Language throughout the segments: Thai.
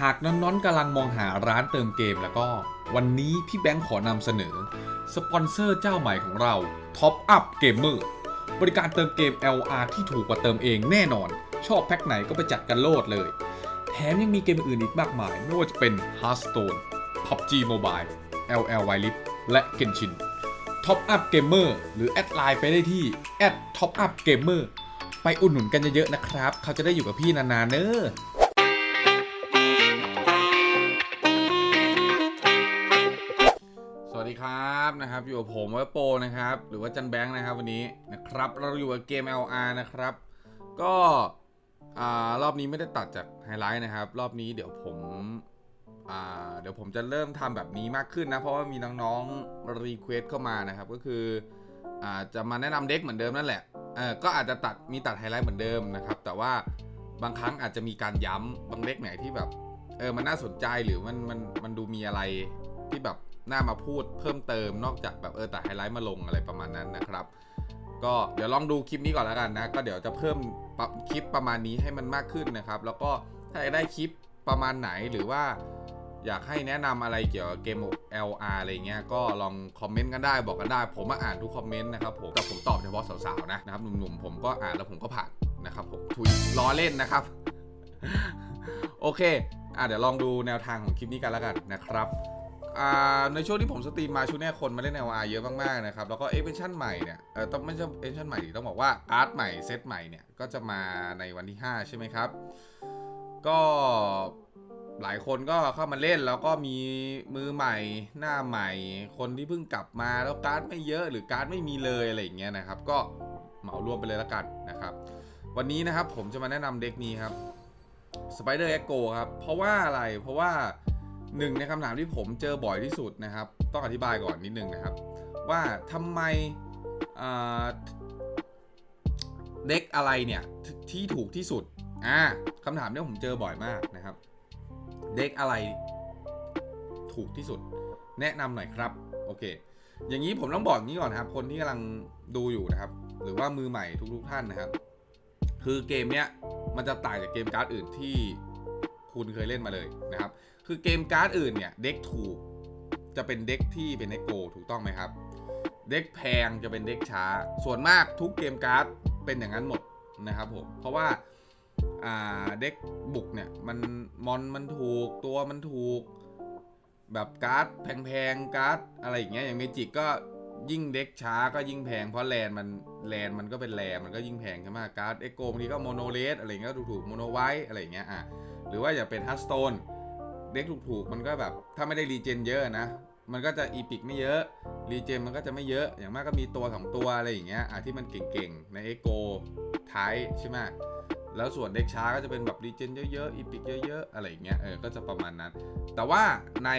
หากน้อนๆกำลังมองหาร้านเติมเกมแล้วก็ วันนี้พี่แบงค์ขอนำเสนอ สปอนเซอร์เจ้าใหม่ของเรา Top Up Gamer บริการเติมเกม LR ที่ถูกกว่าเติมเองแน่นอน ชอบแพ็คไหนก็ไปจัดกันโลดเลย แถมยังมีเกมอื่นอีกมากมาย ไม่ว่าจะเป็น Hearthstone PUBG Mobile LL Wild และ Genshin Top Up Gamer หรือแอดไลน์ไปได้ที่ Top Up Gamer ไปอุดหนุนกันเยอะๆนะครับ เขาจะได้อยู่กับพี่นานๆเนอะ ครับนะครับ อยู่กับผมว่าโปนะครับ หรือว่าจันแบงค์นะครับวันนี้นะครับ เราอยู่กับเกม LR นะครับ ก็อ่ารอบนี้ไม่ได้ตัดจากไฮไลท์นะครับ รอบนี้เดี๋ยวผมอ่าเดี๋ยวผมจะเริ่มทำแบบนี้มากขึ้นนะ เพราะว่ามีน้องๆรีเควสเข้ามานะครับ ก็คืออ่าจะมาแนะนำเด็กเหมือนเดิมนั่นแหละเออก็อาจจะตัดมีตัดไฮไลท์เหมือนเดิมนะครับ แต่ว่าบางครั้งอาจจะมีการย้ำบางเด็กไหนที่แบบเออมันน่าสนใจหรือมันมันมันดูมีอะไรที่แบบ น่ามาพูดเพิ่มเติมนอกจากแบบเออแตัดไฮไลท์มาลงอะไรประมาณนั้นนะครับ ก็เดี๋ยวลองดูคลิปนี้ก่อนแล้วกันนะ ก็เดี๋ยวจะเพิ่มปรับคลิปประมาณนี้ให้มันมากขึ้นนะครับ แล้วก็ถ้าอยากได้คลิปประมาณไหนหรือว่าอยากให้แนะนำอะไรเกี่ยวกับเกม LR อะไรเงี้ยก็ลองคอมเมนต์กันได้บอกกันได้ ผมมาอ่านทุกคอมเมนต์นะครับผมแต่ผมตอบเฉพาะสาวๆนะนะครับหนุ่มๆผมก็อ่านแล้วผมก็ผ่านนะครับผมทุยล้อเล่นนะครับ โอเคอะเดี๋ยวลองดูแนวทางของคลิปนี้กันแล้วกันนะครับ ในช่วงที่ผมสตรีมมาช่วงนี้คนมาเล่น LR เยอะมากๆนะครับ แล้วก็เอ็กเพนชั่นใหม่เนี่ยเออต้องไม่ใช่เอ็กเพนชั่นใหม่ต้องบอกว่าการ์ดใหม่เซตใหม่เนี่ยก็จะมาในวันที่ 5 ใช่ไหมครับ ก็หลายคนก็เข้ามาเล่นแล้วก็มีมือใหม่หน้าใหม่ คนที่เพิ่งกลับมาแล้วการ์ดไม่เยอะหรือการ์ดไม่มีเลยอะไรอย่างเงี้ยนะครับ ก็เหมารวมไปเลยละกันนะครับ วันนี้นะครับผมจะมาแนะนำเด็กนี้ครับ Spider Echo ครับ เพราะว่าอะไรเพราะว่า หนึ่งในคำถามที่ผมเจอบ่อยที่สุดนะครับ ต้องอธิบายก่อนนิดนึงนะครับ ว่าทำไมเด็กอะไรเนี่ยที่ถูกที่สุดอ่าคำถามนี้ผมเจอบ่อยมากนะครับ เด็กอะไรถูกที่สุด แนะนำหน่อยครับโอเค อย่างนี้ผมต้องบอกอย่างนี้ก่อนครับ คนที่กำลังดูอยู่นะครับ หรือว่ามือใหม่ทุกๆท่านนะครับ คือเกมเนี้ยมันจะต่างจากเกมการ์ดอื่นที่คุณเคยเล่นมาเลยนะครับ คือเกมการ์ดอื่นเนี่ยเด็กถูกจะเป็นเด็กที่เป็นเด็กโกถูกต้องไหมครับ เด็กแพงจะเป็นเด็กช้า ส่วนมากทุกเกมการ์ดเป็นอย่างนั้นหมดนะครับผมเพราะว่าเด็กบุกเนี่ยมันมอนมันถูกตัวมันถูก แบบการ์ดแพงๆการ์ดอะไรอย่างเงี้ยอย่างเมจิกก็ยิ่งเด็กช้าก็ยิ่งแพงเพราะแลนมันแลนมันก็เป็นแลนมันก็ยิ่งแพงใช่ไหมการ์ดเอ็กโกบางทีก็โมโนเลสอะไรเงี้ยก็ถูกๆโมโนไวท์อะไรเงี้ยอะหรือว่าอย่าเป็นฮัสโตน เด็กถูกๆมันก็แบบถ้าไม่ได้รีเจนเยอะนะ มันก็จะอีพิกไม่เยอะรีเจนมันก็จะไม่เยอะอย่างมากก็มีตัวสองตัวอะไรอย่างเงี้ยอะที่มันเก่งๆในเอกโกท้ายใช่ไหมแล้วส่วนเด็กช้าก็จะเป็นแบบรีเจนเยอะๆอีพิกเยอะๆอะไรอย่างเงี้ยเออก็จะประมาณนั้น แต่ว่าใน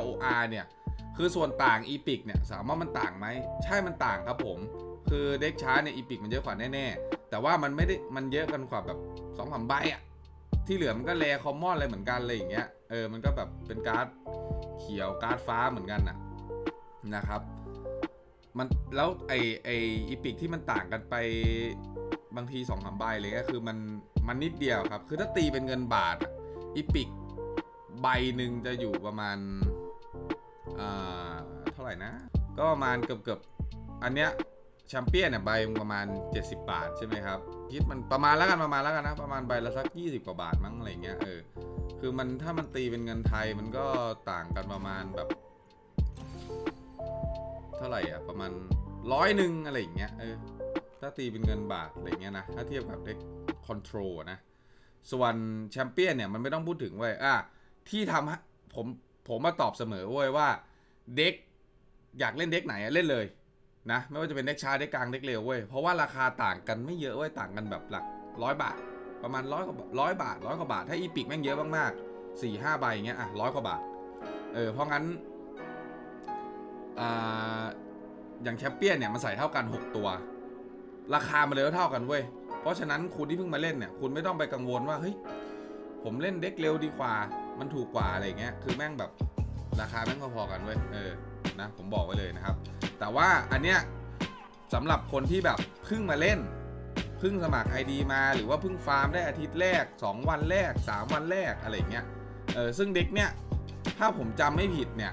LOR เนี่ยคือส่วนต่าง Epic เนี่ยสามารถมันต่างไหมใช่มันต่างครับผม คือเด็กช้าเนี่ย Epic มันเยอะกว่าแน่ๆ แต่ว่ามันไม่ได้มันเยอะกันกว่าแบบสองสามใบอะที่เหลือมันก็แรคอมมอนอะไรเหมือนกันอะไรอย่างเงี้ย ออมันก็แบบเป็นการ์ดเขียวการ์ดฟ้าเหมือนกันอะนะครับ มันแล้วไอไออีพิกที่มันต่างกันไปบางทีสองสามใบเลยก็คือมันมันนิดเดียวครับ คือถ้าตีเป็นเงินบาทอีพิกใบหนึ่งจะอยู่ประมาณอ่าเท่าไหร่นะ ก็ประมาณเกือบเกือบอันเนี้ย แชมเปี้ยนเนี่ยใบประมาณ 70 บาทใช่ไหมครับคิดมันประมาณแล้วกันประมาณแล้วกันนะประมาณใบละสัก 20 กว่าบาทมั้งอะไรเงี้ยเออคือมันถ้ามันตีเป็นเงินไทยมันก็ต่างกันประมาณแบบ เท่าไหร่อะประมาณร้อยหนึ่งอะไรอย่างเงี้ยเออถ้าตีเป็นเงินบาทอะไรเงี้ยนะถ้าเทียบกับเด็กคอนโทรนะส่วนแชมเปี้ยนเนี่ยมันไม่ต้องพูดถึงเว้ยอะที่ทำให้ผมผมมาตอบเสมอเว้ยว่าเด็กอยากเล่นเด็กไหนเล่นเลย นะไม่ว่าจะเป็นเด็กช้าเด็กกลางเด็กเร็วเว้ยเพราะว่าราคาต่างกันไม่เยอะเว้ยต่างกันแบบหลักร้อยบาท ประมาณร้อยกว่าร้อยบาทร้อยกว่าบาท ถ้าอีพิกแม่งเยอะมากๆสี่ห้าใบอย่างเงี้ยอะร้อยกว่าบาทเออเพราะงั้นอ่าอย่างแชมเปี้ยนเนี่ยมันใส่เท่ากัน 6 ตัว ราคามันเลยเท่ากันเว้ยเพราะฉะนั้นคุณที่เพิ่งมาเล่นเนี่ยคุณไม่ต้องไปกังวลว่าเฮ้ยผมเล่นเด็กเร็วดีกว่า มันถูกกว่าอะไรเงี้ยคือแม่งแบบราคาแม่งพอๆกันเว้ยเออนะผมบอกไว้เลยนะครับ แต่ว่าอันเนี้ยสำหรับคนที่แบบเพิ่งมาเล่นเพิ่งสมัคร ID มาหรือว่าเพิ่งฟาร์มได้อาทิตย์แรก 2 วันแรก 3 วันแรกอะไรเงี้ยเออซึ่งเด็กเนี่ยถ้าผมจำไม่ผิดเนี่ย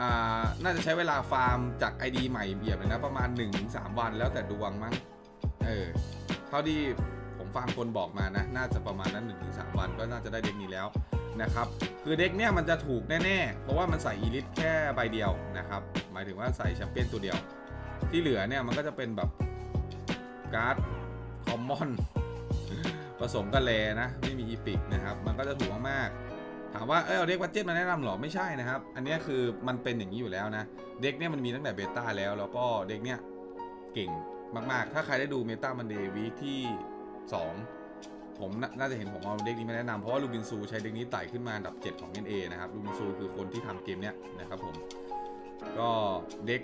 อ่าน่าจะใช้เวลาฟาร์มจาก ID ใหม่เบียบเลยนะประมาณ 1-3 วันแล้วแต่ดวงมั้งเออเท่าที่ผมฟังคนบอกมานะน่าจะประมาณนั้น 1-3 วันก็น่าจะได้เด็กนี้แล้วนะครับ คือเด็กเนี่ยมันจะถูกแน่ ๆ เพราะว่ามันใส่อีลิทแค่ใบเดียวนะครับ หมายถึงว่าใส่แชมเปี้ยนตัวเดียว ที่เหลือเนี่ยมันก็จะเป็นแบบการ์ดคอมมอนผสมกันแลนะ ไม่มีอีพิกนะครับ มันก็จะถูกมากๆถามว่าเออเอาเด็กบัตเจ็ตมาแนะนำหรอไม่ใช่นะครับ อันนี้คือมันเป็นอย่างนี้อยู่แล้วนะเด็กเนี่ยมันมีตั้งแต่เบต้าแล้วแล้วก็เด็กเนี่ยเก่งมากๆ ถ้าใครได้ดูเมตามันเดย์วีคที่ 2 ผมน่าน่าจะเห็นผมเอาเด็กนี้มาแนะนำเพราะว่าลูบินซูใช้เด็กนี้ไต่ขึ้นมาอันดับ 7 ของ NA นะครับลูบินซูคือคนที่ทำเกมเนี้ยนะครับผม ก็เด็ก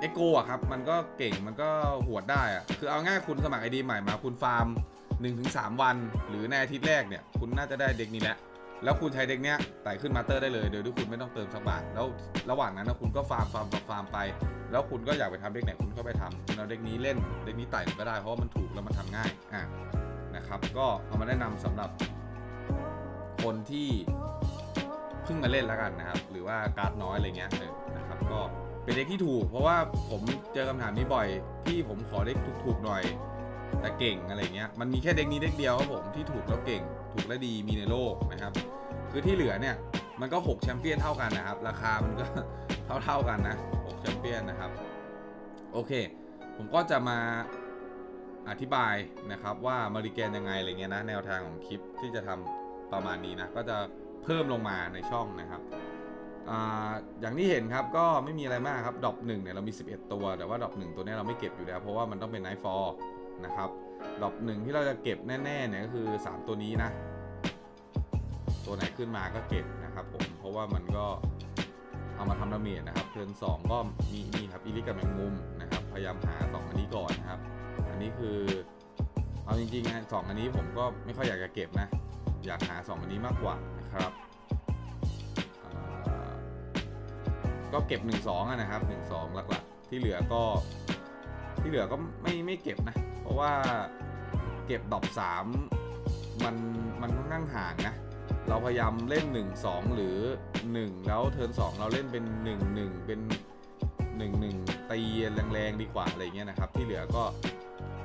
เอโกะครับ มันก็เก่งมันก็หวดได้อะคือเอาง่ายคุณสมัครไอดีใหม่มาคุณฟาร์ม 1-3 วัน หรือในอาทิตย์แรกเนี่ย คุณน่าจะได้เด็กนี้แหละแล้วคุณใช้เด็กเนี้ยไต่ขึ้นมาสเตอร์ได้เลย โดยที่คุณไม่ต้องเติมสักบาทแล้วระหว่างนั้นนะคุณก็ฟาร์มฟาร์มฟาร์มารมไป แล้วคุณก็อยากไปทำเด็กไหนคุณก็ไปทำคุณเอาเด็กนี้เล่นเด็กนี้ไต่ก็ได้เพราะว่ามันถูกแล้วมันทำง่ายอะนะครับ ก็เอามาแนะนำสำหรับคนที่ เพิ่งมาเล่นแล้วกันนะครับ หรือว่าการ์ดน้อยอะไรเงี้ยเออนะครับก็เป็นเด็กที่ถูก เพราะว่าผมเจอคำถามนี้บ่อยพี่ผมขอเด็กถูกๆหน่อย แต่เก่งอะไรเงี้ยมันมีแค่เด็กนี้เด็กเดียวครับผมที่ถูกแล้วเก่ง ถูกและดีมีในโลกนะครับ คือที่เหลือเนี่ยมันก็ 6 แชมเปี้ยนเท่ากันนะครับ ราคามันก็เท่าๆกันนะ 6 แชมเปี้ยนนะครับ โอเค ผมก็จะมาอธิบายนะครับว่ามาริแกนยังไงอะไรเงี้ยนะ แนวทางของคลิปที่จะทำประมาณนี้นะ ก็จะ เพิ่มลงมาในช่องนะครับออย่างที่เห็นครับก็ไม่มีอะไรมากครับดอปหนึ่งเนี่ยเรามี 11 ตัว แต่ว่าดอปหนึ่งตัวนี้เราไม่เก็บอยู่แล้ว เพราะว่ามันต้องเป็นไนท์ฟอร์นะครับดอปหนึ่งที่เราจะเก็บแน่ๆเนี่ยก็คือ 3 ตัวนี้นะ ตัวไหนขึ้นมาก็เก็บนะครับผมเพราะว่ามันก็เอามาทำดาเมจนะครับเทิร์นสองก็มีนี่ครับอีลิกับแมงมุมนะครับพยายามหา 2 อันนี้ก่อนนะครับ อันนี้คือเอาจริงๆนะสองอันนี้ผมก็ไม่ค่อยอยากจะเก็บนะ อยากหา 2 อันนี้มากกว่านะครับก็เก็บ 1 2อะนะครับ 1 2 หลักๆ ที่เหลือก็ที่เหลือก็ไม่ไม่เก็บนะ เพราะว่าเก็บดอก3มันมันค่อนข้างห่างนะ เราพยายามเล่น 1 2 หรือ 1 แล้วเทิร์น2 เราเล่นเป็น 1 1 เป็น 1 1 ตีแรงๆดีกว่าอะไรเงี้ยนะครับ ที่เหลือก็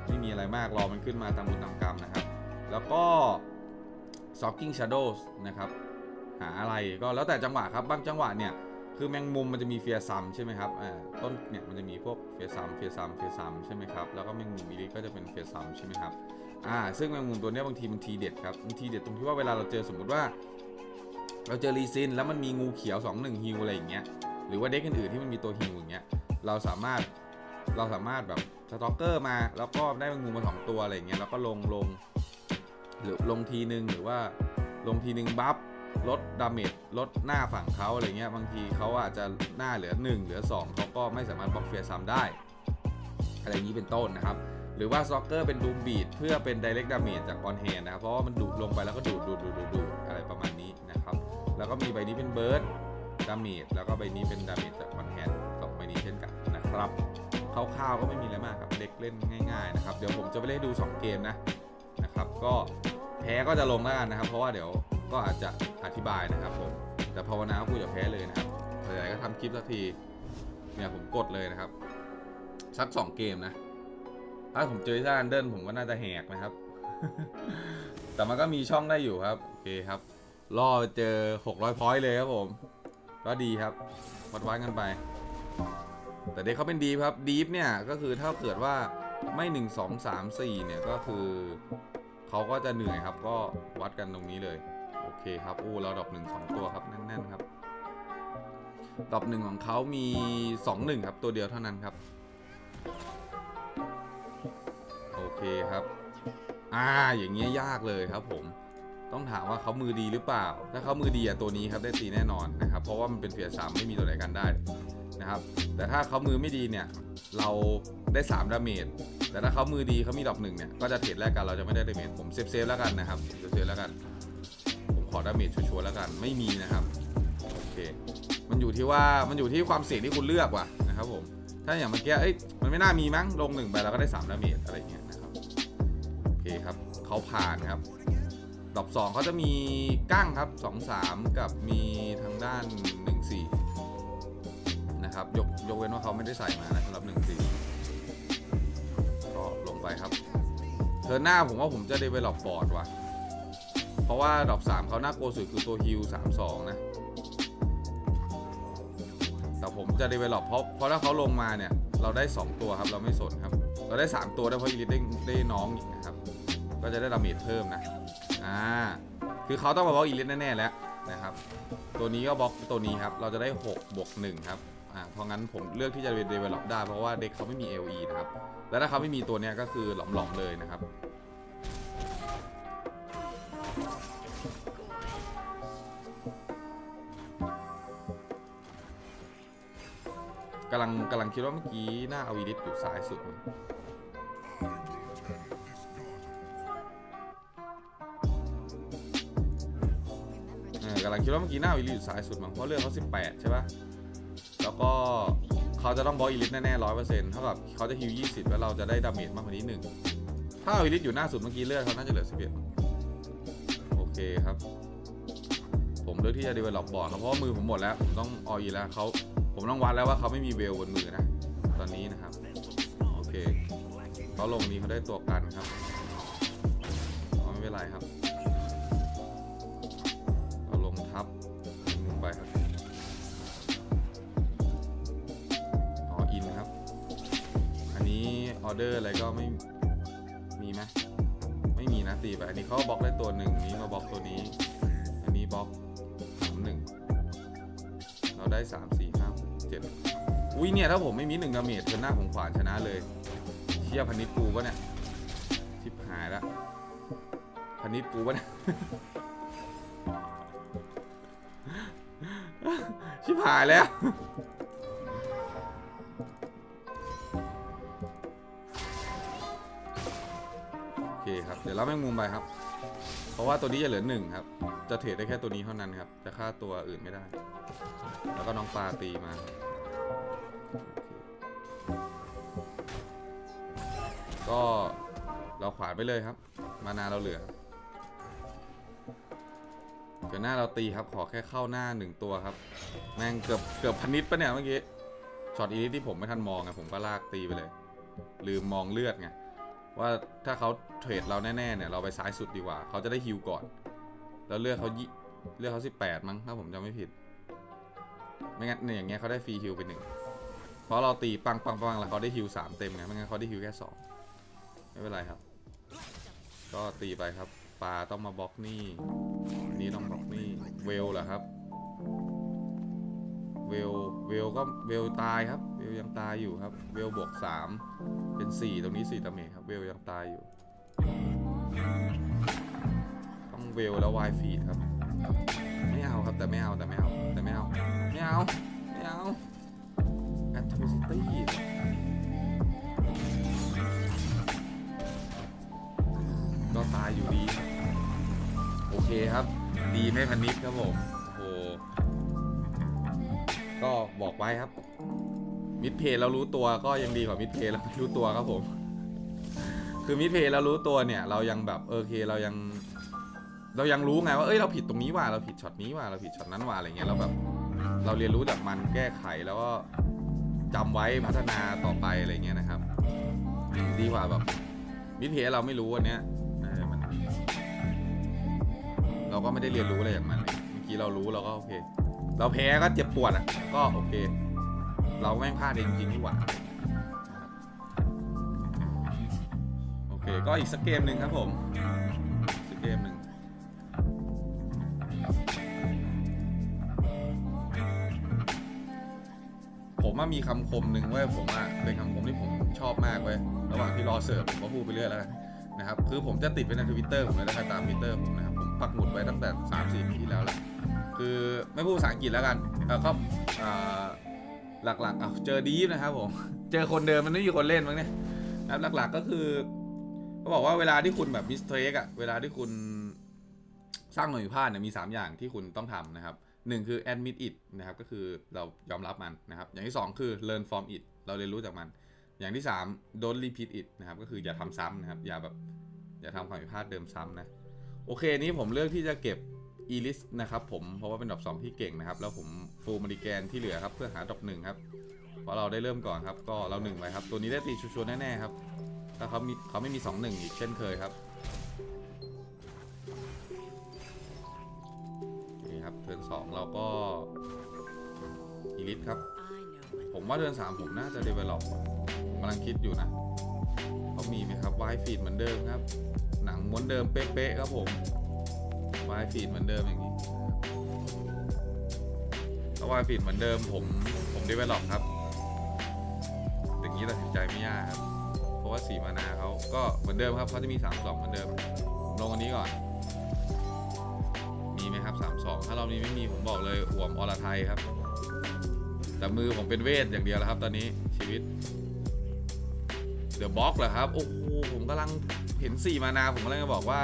ไม่มีอะไรมากรอมันขึ้นมาตามบุญตามกรรมนะครับ แล้วก็ Stalking Shadows นะครับ หาอะไรก็แล้วแต่จังหวะครับ บางจังหวะเนี่ย คือแมงมุมมันจะมีเฟียซัมใช่ไหมครับอ่าต้นเนี่ยมันจะมีพวกเฟียซัมเฟียซัมเฟียซัมใช่ไหมครับ แล้วก็แมงมุมอีลิก็จะเป็นเฟียซัมใช่ไหมครับอ่าซึ่งแมงมุมตัวเนี้ยบางทีมันทีเด็ดครับมันทีเด็ดตรงที่ว่าเวลาเราเจอสมมุติว่า เราเจอรีซินแล้วมันมีงูเขียว2 1ฮิวอะไรอย่างเงี้ยหรือว่าเด็กอื่นๆที่มันมีตัวฮิวอย่างเงี้ยเราสามารถเราสามารถแบบสต็อกเกอร์มาแล้วก็ได้แมงมุมมาสองตัวอะไรอย่างเงี้ยแล้วก็ลงลง หรือลงทีนึงหรือว่าลงทีนึงบัฟลดดาเมจลดหน้าฝั่งเขาอะไรเงี้ยบางทีเขาอาจจะหน้าเหลือ 1 เหลือ 2เขาก็ไม่สามารถบล็อกเฟียร์ซ้ำได้ อะไรอย่างนี้เป็นต้นนะครับ หรือว่าซ็อกเกอร์เป็นดูมบีดเพื่อเป็น direct damage จากออนแฮนนะครับ เพราะว่ามันดูดลงไปแล้วก็ดูดดูดดูดดูดดูดอะไรประมาณนี้นะครับ แล้วก็มีใบนี้เป็นเบิร์ดดาเมจแล้วก็ใบนี้เป็นดาเมจจากออนแฮนสองใบนี้เช่นกันนะครับคร่าวๆก็ไม่มีอะไรมากครับเด็กเล่นง่าย ๆ นะครับ เดี๋ยวผมจะไปเล่นดู 2 เกมนะนะครับ ก็ แพ้ก็จะลงแล้วกันนะครับ เพราะว่าเดี๋ยวก็อาจจะอธิบายนะครับผมแต่ภาวนาว่ากูจะแพ้เลยนะครับแต่ไหนก็ทำคลิปสักทีเนี่ยผมกดเลยนะครับสักสองเกมนะถ้าผมเจอที่อันเดิลผมก็น่าจะแหกนะครับ แต่มันก็มีช่องได้อยู่ครับโอเคครับล่อเจอ600พอยต์เลยครับผม ก็ดีครับวัดวัดกันไป แต่เด็กเขาเป็นดีครับดีฟเนี่ยก็คือถ้าเกิดว่าไม่1 2 3 4เนี่ยก็คือ เขาก็จะเหนื่อยครับ ก็วัดกันตรงนี้เลย โอเคครับโอ้เราดอปหนึ่งสองตัวครับแน่นๆครับดอปหนึ่งของเขามี2 1ครับ ตัวเดียวเท่านั้นครับ โอเคครับอ่าอย่างเงี้ยยากเลยครับผมต้องถามว่าเขามือดีหรือเปล่า ถ้าเขามือดีอะตัวนี้ครับได้ตีแน่นอนนะครับ เพราะว่ามันเป็นเฟียสามไม่มีตัวไหนกันได้นะครับ แต่ถ้าเขามือไม่ดีเนี่ย เราได้3ดาเมจ แต่ถ้าเขามือดีเขามีดอกหนึ่งเนี่ย ก็จะเทรดแรกกันเราจะไม่ได้ดาเมจผมเซฟเซฟๆแล้วกันนะครับเซฟเซฟๆแล้วกัน ผมขอดาเมจชัวร์แล้วกันไม่มีนะครับโอเคมันอยู่ที่ว่ามันอยู่ที่ความเสี่ยงที่คุณเลือกว่ะนะครับผมถ้าอย่างเมื่อกี้เอ้ยมันไม่น่ามีมั้งลงหนึ่งไปแล้วก็ได้3ดาเมจอะไรเงี้ยนะครับโอเคครับเขาผ่านครับดอกสองเขาจะมีกั้งครับสองสามกับมีทางด้านหนึ่งสี่นะครับยกยกเว้นว่าเขาไม่ได้ใส่มานะสำหรับหนึ่งสี่ ก็ลงไปครับเทอร์หน้าผมว่าผมจะ develop บอร์ดว่ะ เพราะว่าดอกสามเขาน่ากลัวสุดคือตัวฮิลสามสองนะ แต่ผมจะ develop เพราะเพราะถ้าเขาลงมาเนี่ย เราได้ 2 ตัวครับเราไม่สนครับ เราได้ 3 ตัวได้เพราะอีลิทได้ได้น้องอีกนะครับ ก็จะได้ดาเมจเพิ่มนะ อ่า คือเขาต้องมาบล็อกอีลิทแน่ๆแล้วนะครับ ตัวนี้ก็บล็อกตัวนี้ครับ เราจะได้ 6 บวก 1 ครับ อ่าเพราะงั้นผมเลือกที่จะ develop ได้ เพราะว่าเด็กเขาไม่มี LE นะครับ แล้วถ้าเขาไม่มีตัวเนี้ยก็คือหลอมๆเลยนะครับกำลังกำลังคิดว่าเมื่อกี้หน้าเอาวีดิสอยู่ซ้ายสุดมั้งกำลังคิดว่าเมื่อกี้หน้าเอาวีดิสอยู่ซ้ายสุดมั้งเพราะเลือดเขา18 ใช่ปะแล้ว ก็เขาจะต้องบล็อกอีลิทแน่ๆร้อยเปอร์เซ็นต์เท่ากับเขาจะฮิว20แล้วเราจะได้ดาเมจมากกว่านี้หนึ่งถ้าเอาวีดิสอยู่หน้าสุดเมื่อกี้เลือดเขาน่าจะเหลือ11โอเคครับ ผมเลือกที่จะ develop บอร์ดครับเพราะว่ามือผมหมดแล้ว ผมต้องออีแล้วเขาผมต้องวัดแล้วว่าเขาไม่มีเวลบนมือนะ ตอนนี้นะครับ โอเคเขาลงนี้เขาได้ตัวกันครับไม่เป็นไรครับ เดอร์อะไรก็ไม่มีไหมไม่มีนะตีไปอันนี้เขาบล็อกได้ตัวหนึ่งนี้มาบล็อกตัวนี้ อันนี้บล็อกสามหนึ่งเราได้สามสี่ห้าหกเจ็ดอุ้ยเนี่ยถ้าผมไม่มีหนึ่งดาเมจเธอหน้าของขวานชนะเลยเชี่ยพันนิดกูปะเนี่ยชิบหายละพันนิดกูปะเนี่ยชิบหายแล้ว เดี๋ยวเราแม่งมุมไปครับ เพราะว่าตัวนี้จะเหลือหนึ่งครับ จะเทรดได้แค่ตัวนี้เท่านั้นครับ จะฆ่าตัวอื่นไม่ได้ แล้วก็น้องปลาตีมาก็เราขวานไปเลยครับ มานาเราเหลือเดี๋ยวหน้าเราตีครับ ขอแค่เข้าหน้าหนึ่งตัวครับ แม่งเกือบเกือบพันนิดปะเนี่ยเมื่อกี้ช็อตอีนิดที่ผมไม่ทันมองไงผมก็ลากตีไปเลย ลืมมองเลือดไง ว่าถ้าเขาเทรดเราแน่ๆเนี่ยเราไปซ้ายสุดดีกว่า เขาจะได้ฮิวก่อน แล้วเลือดเขายี่เลือดเขาสิบแปดมั้งถ้าผมจำไม่ผิด ไม่งั้นเนี่ยอย่างเงี้ยเขาได้ฟรีฮิวไปหนึ่งเพราะเราตีปังปังปังแล้วเขาได้ฮิวสามเต็มไงไม่งั้นเขาได้ฮิวแค่สองไม่เป็นไรครับ ก็ตีไปครับปลาต้องมาบล็อกนี่นนี้ต้องบล็อกนี่เวลเหรอครับเวลเวลก็เวลตายครับเวลยังตายอยู่ครับ เวลบวกสาม เป็นสี่ตรงนี้สี่ตาเมจครับเวลยังตายอยู่ ต้องเวลแล้ววายฟีดครับ ไม่เอาครับแต่ไม่เอาแต่ไม่เอาแต่ไม่เอาไม่เอาไม่เอาแอตโทซิตี้ก็ตายอยู่ดี โอเคครับ ดีไม่พันนิดครับผมโอ้โหก็บอกไว้ครับ มิดเพย์เรารู้ตัวก็ยังดีกว่ามิดเพย์เราไม่รู้ตัวครับผม คือมิดเพย์เรารู้ตัวเนี่ย เรายังแบบโอเคเรายัง เรายังรู้ไงว่าเอ้ยเราผิดตรงนี้ว่ะเราผิดช็อตนี้ว่ะเราผิดช็อตนั้นว่ะอะไรเงี้ยเราแบบ เราเรียนรู้จากมันแก้ไขแล้วก็จำไว้พัฒนาต่อไปอะไรเงี้ยนะครับ ดีกว่าแบบมิดเพย์เราไม่รู้อันเนี้ยเออมันเราก็ไม่ได้เรียนรู้อะไรจากมันเลยเมื่อกี้เรารู้เราก็โอเค เราแพ้ก็เจ็บปวดอะก็โอเค เราแม่งพลาดเองจริงดีกว่าโอเคก็อีกสักเกมหนึ่งครับผมสักเกมหนึ่งผมว่ามีคำคมหนึ่งเว้ยผมอะเป็นคำคมที่ผมชอบมากเว้ยระหว่างที่รอเสิร์ฟผมก็พูดไปเรื่อยแล้วกันนะครับคือผมจะติดไว้ในทวิตเตอร์ผมเลยถ้าใครตามทวิตเตอร์ผมนะครับผมปักหมุดไว้ตั้งแต่3ามสี่ปีที่แล้วแหละคือไม่พูดภาษาอังกฤษแล้วกันเออก็อ่า หลักๆอะเจอดีฟนะครับผมเจอคนเดิมมันไม่มีคนเล่นมั้งเนี่ยนะครับหลักๆก็คือเขาบอกว่าเวลาที่คุณแบบมิสเทคอะเวลาที่คุณสร้างหน่วยผิดพลาดเนี่ยมี 3 อย่างที่คุณต้องทำนะครับหนึ่งคือ admit it นะครับก็คือเรายอมรับมันนะครับ อย่างที่สองคือ learn from it เราเรียนรู้จากมัน อย่างที่สาม don't repeat it นะครับก็คืออย่าทำซ้ำนะครับอย่าแบบอย่าทำความผิดพลาดเดิมซ้ำนะโอเคนี้ผมเลือกที่จะเก็บ อีลิสนะครับผมเพราะว่าเป็นดอกสองที่เก่งนะครับ แล้วผมฟูลมาริแกนที่เหลือครับเพื่อหาดอกหนึ่งครับเพราะเราได้เริ่มก่อนครับ ก็เราหนึ่งไปครับ ตัวนี้ได้ตีชัวร์แน่ๆครับถ้าเขามีเขาไม่มีสองหนึ่งอีกเช่นเคยครับนี่ครับเทิร์นสองเราก็อีลิสครับ ผมว่าเดือนสามผมน่าจะ develop อะผมกำลังคิดอยู่นะเขามีไหมครับวายฟีดเหมือนเดิมครับ หนังม้วนเดิมเป๊ะๆครับผม วายฟีดเหมือนเดิมอย่างนี้ถ้าวายฟีดเหมือนเดิมผมผม develop ครับอย่างนี้ตัดสินใจไม่ยากครับเพราะว่าสีมานาเขาก็เหมือนเดิมครับเขาจะมี 3 2 เหมือนเดิม ลงอันนี้ก่อน มีไหมครับ 3 2 ถ้าเรานี้ไม่มีผมบอกเลยอ่วมอรไทยครับ แต่มือผมเป็นเวทอย่างเดียวแล้วครับ ตอนนี้ชีวิตเดี๋ยวบล็อกเหรอครับ โอ้โหผมกำลังเห็น4มานา ผมกำลังจะบอกว่า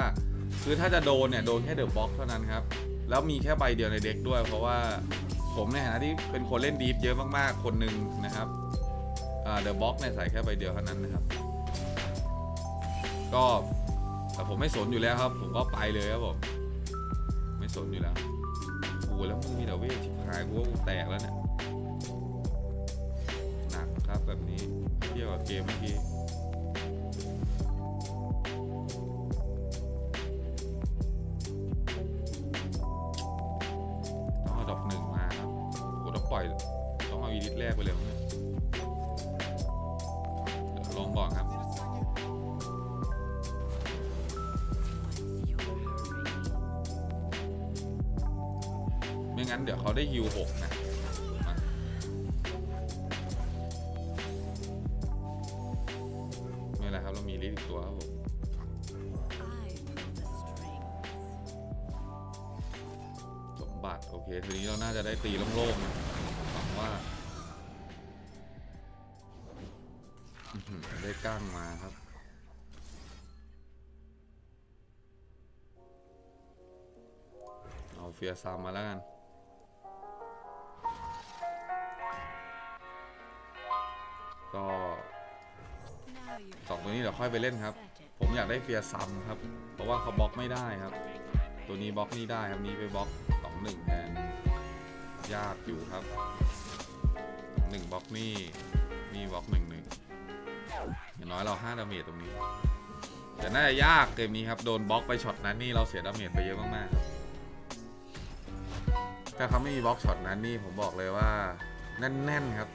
คือถ้าจะโดนเนี่ยโดนแค่เดอะบล็อกเท่านั้นครับ แล้วมีแค่ใบเดียวในเด็กด้วย เพราะว่าผมในฐานะที่เป็นคนเล่นดีฟเยอะมากๆ คนหนึ่งนะครับเดอะบล็อกเนี่ยใส่แค่ใบเดียวเท่านั้นนะครับ ก็แต่ผมไม่สนอยู่แล้วครับ ผมก็ไปเลยครับผม ไม่สนอยู่แล้วโอ้โหแล้วมึงมีแต่เวทชิบหายกูว่ากูแตกแล้วเนี่ยหนักครับแบบนี้เทียบกับเกมเมื่อกี้ ล่อยต้องเอาอีดิทแรกไปเลยมั้งเดี๋ยลองบอกครับ ไม่งั้นเดี๋ยวเขาได้ฮิวหกนะ ได้ก้างมาครับ เอาเฟียซามมาแล้วกันก็สองตัวนี้เดี๋ยวค่อยไปเล่นครับ ผมอยากได้เฟียซัมครับ เพราะว่าเขาบล็อกไม่ได้ครับ ตัวนี้บล็อกนี่ได้ครับนี้ไปบล็อกสองหนึ่งแทนยากอยู่ครับสองหนึ่งบล็อกนี่นี่บล็อกหนึ่งหนึ่ง อย่างน้อยเราห้าดาเมจตรงนี้ แต่น่าจะยากเกมนี้ครับโดนบล็อกไปช็อตนั้นนี่เราเสียดาเมจไปเยอะมากๆถ้าเขาไม่มีบล็อกช็อตนั้นนี่ผมบอกเลยว่าแน่นๆครับ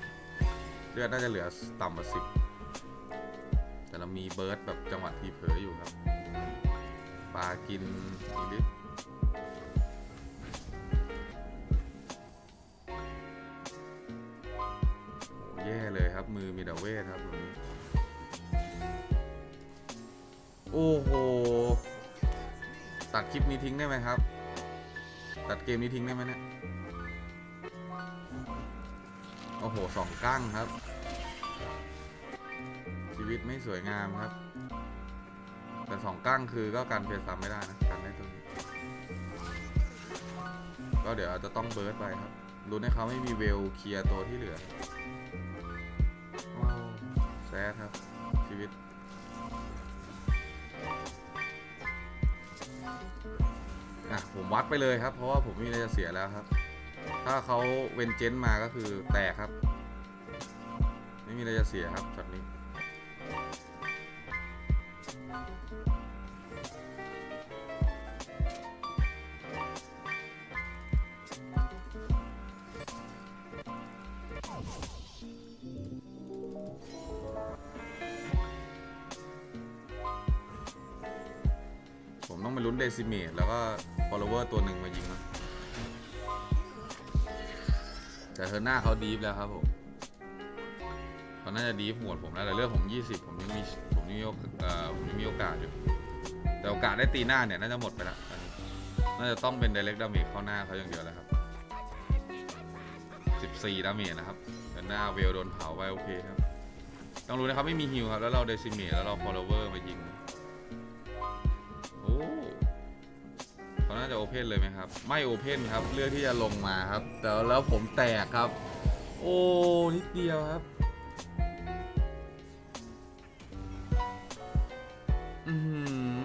เลือดน่าจะเหลือต่ำกว่าสิบแต่เรามีเบิร์ดแบบจังหวะทีเผลออยู่ครับปลากินอีลิฟโอ้แย่เลยครับมือมีแต่เวทครับตรงนี้ โอ้โห ตัดคลิปนี้ทิ้งได้ไหมครับ ตัดเกมนี้ทิ้งได้ไหมเนี่ย โอ้โหสองกั้งครับ ชีวิตไม่สวยงามครับ แต่สองกั้งคือก็การเฟียร์ซ้ำไม่ได้นะกันได้ตัวนี้ก็เดี๋ยวอาจจะต้องเบิร์ดไปครับรู้ให้เขาไม่มีเวลเคลียร์ตัวที่เหลือ โอ้แซดครับ ชีวิต อะผมวัดไปเลยครับ เพราะว่าผมม่มีอะไรจะเสียแล้วครับ ถ้าเขาเวนเจนมาก็คือแตกครับ ไม่มีอะไรจะเสียครับช็อตนี้ผมต้องไปลุ้นเดซิเมตแล้วก็ follower ตัวหนึ่งมายิงนะแต่เธอหน้าเขาดีฟแล้วครับผมเขาน่าจะดีฟหมวดผมแล้วแต่เรื่องผม 20 ผมยังมีผมยังมีโอกเอ่อผมยังมีโอกาสอยู่ แต่โอกาสได้ตีหน้าเนี่ยน่าจะหมดไปแล้วน่าจะต้องเป็น direct damage เข้าหน้าเขาอย่างเดียวแล้วครับ 14ดาเมจนะครับแต่หน้าเวลโดนเผาไปโอเคครับ ต้องรู้นะครับไม่มีฮิลครับ แล้วเราเดซิเมตแล้วเรา follower มายิง จะโอเพนเลยไหมครับ ไม่โอเพนครับ เลือกที่จะลงมาครับ แต่แล้วผมแตกครับ โอ้นิดเดียวครับอือหือ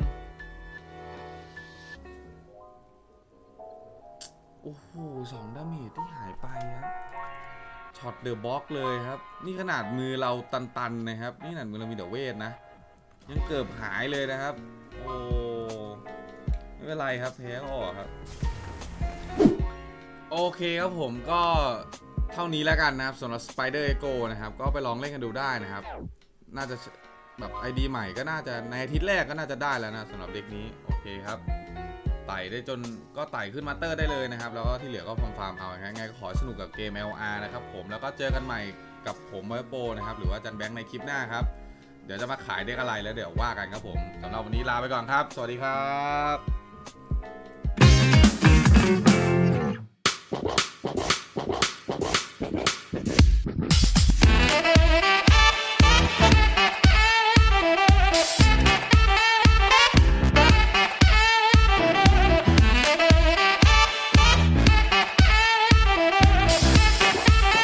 โอ้โหสองดาเมจที่หายไปครับช็อตเดอะบ็อกเลยครับ นี่ขนาดมือเราตันๆนะครับ นี่ขนาดมือเรามีเดอะเวทนะ ยังเกือบหายเลยนะครับ โอ้ ไม่เป็นไรครับแพ้ก็ออกครับ โอเคครับผมก็เท่านี้แล้วกันนะครับสำหรับ Spider Echo นะครับ ก็ไปลองเล่นกันดูได้นะครับ น่าจะแบบ ID ใหม่ก็น่าจะในอาทิตย์แรกก็น่าจะได้แล้วนะสำหรับเด็กนี้ โอเคครับไต่ได้จนก็ไต่ขึ้นมาเตอร์ได้เลยนะครับ แล้วก็ที่เหลือก็ฟาร์มฟาร์มเอาง่างไงก็ขอสนุกกับเกม LR นะครับผมแล้วก็เจอกันใหม่กับผมไวโปนะครับ หรือว่าจันแบงค์ในคลิปหน้าครับ เดี๋ยวจะมาขายเด็กอะไรแล้วเดี๋ยวว่ากันครับผมสำหรับวันนี้ลาไปก่อนครับ สวัสดีครับ Wow.